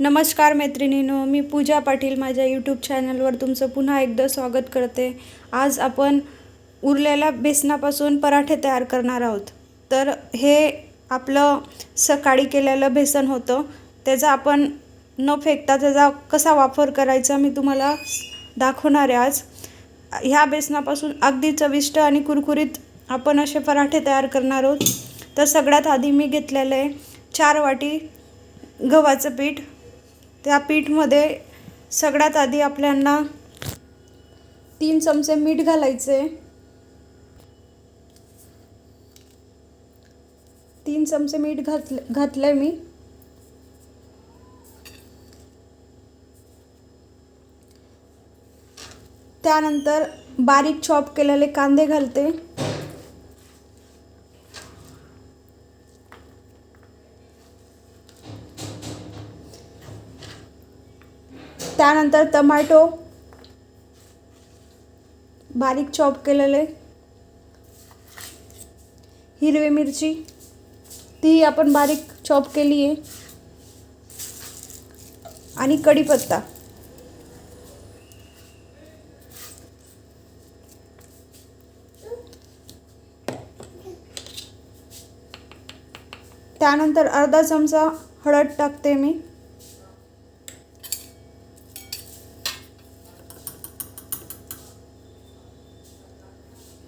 नमस्कार मैत्रिणीनो मी पूजा पाटील माझ्या यूट्यूब चॅनलवर तुमचं पुन्हा एकदा स्वागत करते. आज आपण उरलेल्या बेसनापासून पराठे तयार करणार आहोत. तर हे आपलं सकाळी केलेलं बेसन होतं. त्याचा आपण न फेकता त्याचा कसा वापर करायचा मी तुम्हाला दाखवणार आहे आज. ह्या बेसनापासून अगदी चविष्ट आणि कुरकुरीत आपण असे पराठे तयार करणार आहोत. तर सगळ्यात आधी मी घेतलेलं आहे चार वाटी गव्हाचं पीठ त्या पीठमध्ये सगळ्यात आधी आपल्याला तीन चमचे मीठ घालायचे. तीन चमचे मीठ घातले घातले मी. त्यानंतर बारीक चॉप केलेले कांदे घालते. त्यानंतर टमाटो बारीक चॉप केलेले हिरवी मिरची ती आपण बारीक चॉप केली आहे आणि कढीपत्ता. त्यानंतर अर्धा चमचा हळद टाकते मी.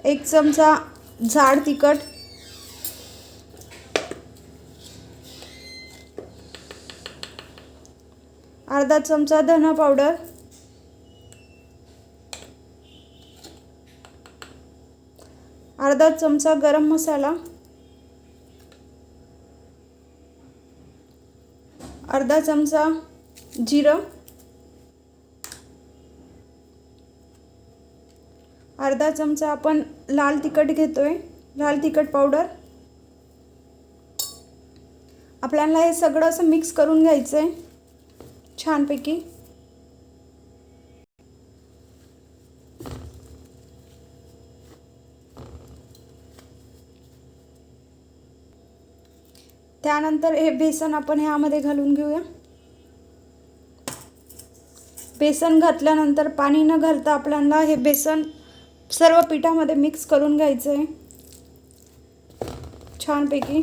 एक चमचा झाड तिखट. अर्धा चमचा धना पावडर. अर्धा चमचा गरम मसाला. अर्धा चमचा जिरं. अर्धा चमचा आपण लाल तिखट घेतो आहे लाल तिखट पावडर आपल्याला हे सगळं असं मिक्स करून घ्यायचं आहे छानपैकी. त्यानंतर हे बेसन आपण ह्यामध्ये घालून घेऊया. बेसन घातल्यानंतर पाणी न घालता आपल्याला हे बेसन सर्व पिठामध्ये मिक्स करून घ्यायचं आहे छानपैकी.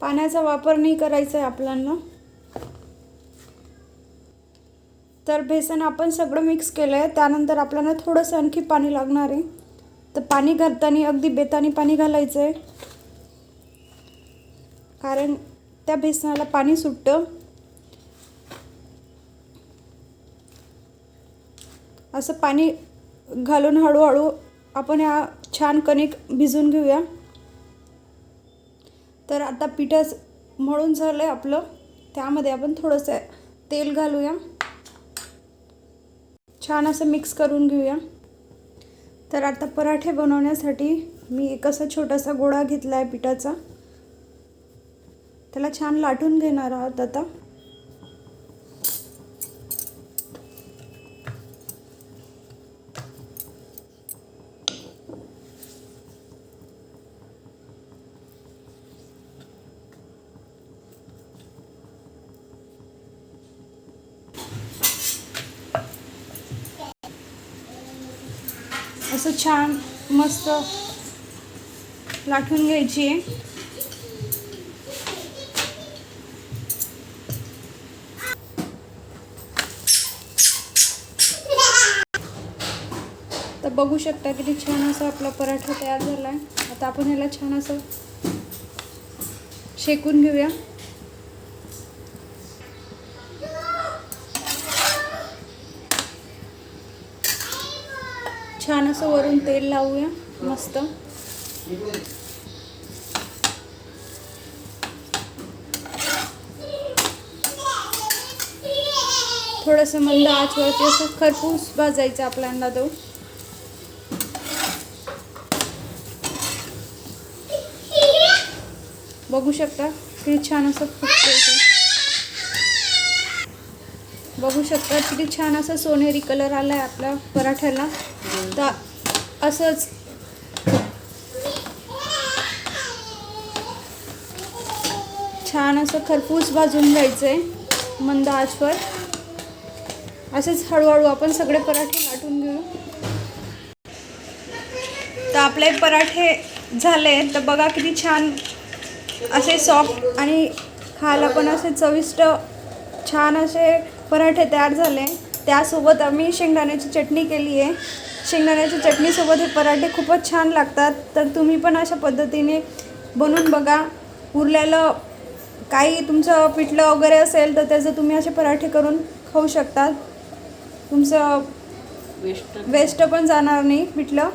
पाण्याचा वापर नाही करायचा आहे आपल्याला तर बेसन आपण सगळं मिक्स केलं आहे त्यानंतर आपल्याला थोडंसं आणखी पाणी लागणार आहे. तर पाणी घालताना अगदी बेतानी पाणी घालायचं आहे कारण त्या बेसनाला पाणी सुटतं. असं पाणी घालून हळूहळू आपण ह्या छान कणिक भिजून घेऊया. तर आता पिठं मळून झालं आहे आपलं. त्यामध्ये आपण थोडंसं तेल घालूया. छान असं मिक्स करून घेऊया. तर आता पराठे बनवण्यासाठी मी एक असा छोटासा गोळा घेतला आहे पिठाचा. त्याला छान लाटून घेणार आहोत आता. असं छान मस्त लाटून घ्यायची आहे. तर बघू शकता किती छान असं आपला पराठा तयार झाला आहे आता आपण ह्याला छान असं शेकून घेऊया. छान असं वरून तेल लावूया मस्त. थोडंसं मंद आचवरती असं खरपूस भाजायचं आपल्यांदा तो. बघू शकता. किती छान असं फुटतं बघू शकता किती छान असा सोनेरी कलर आला आहे आपल्या पराठ्याला. तर असंच. छान असं खरपूस भाजून घ्यायचं आहे मंद आजवर असंच हळूहळू आपण सगळे पराठे लाटून घेऊ. तर आपले पराठे झाले तर बघा किती छान असे सॉफ्ट आणि खायला पण असे चविष्ट छान असे पराठे तयार झाले. त्यासोबत आम्ही शेंगदाण्याची चटणी केली आहे. शेंगदाण्याच्या चटणीसोबत हे पराठे खूपच छान लागतात. तर तुम्ही पण अशा पद्धतीने बनवून बघा. उरलेलं काही तुमचं पिठलं वगैरे असेल तर त्याचं तुम्ही असे पराठे करून खाऊ शकता तुमचं वेस्ट वेस्ट पण जाणार नाही पिठलं.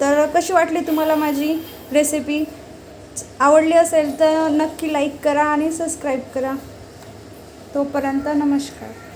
तर कशी वाटली तुम्हाला माझी रेसिपी आवडली असेल तर नक्की लाईक करा आणि सबस्क्राईब करा. तोपर्यंत नमस्कार.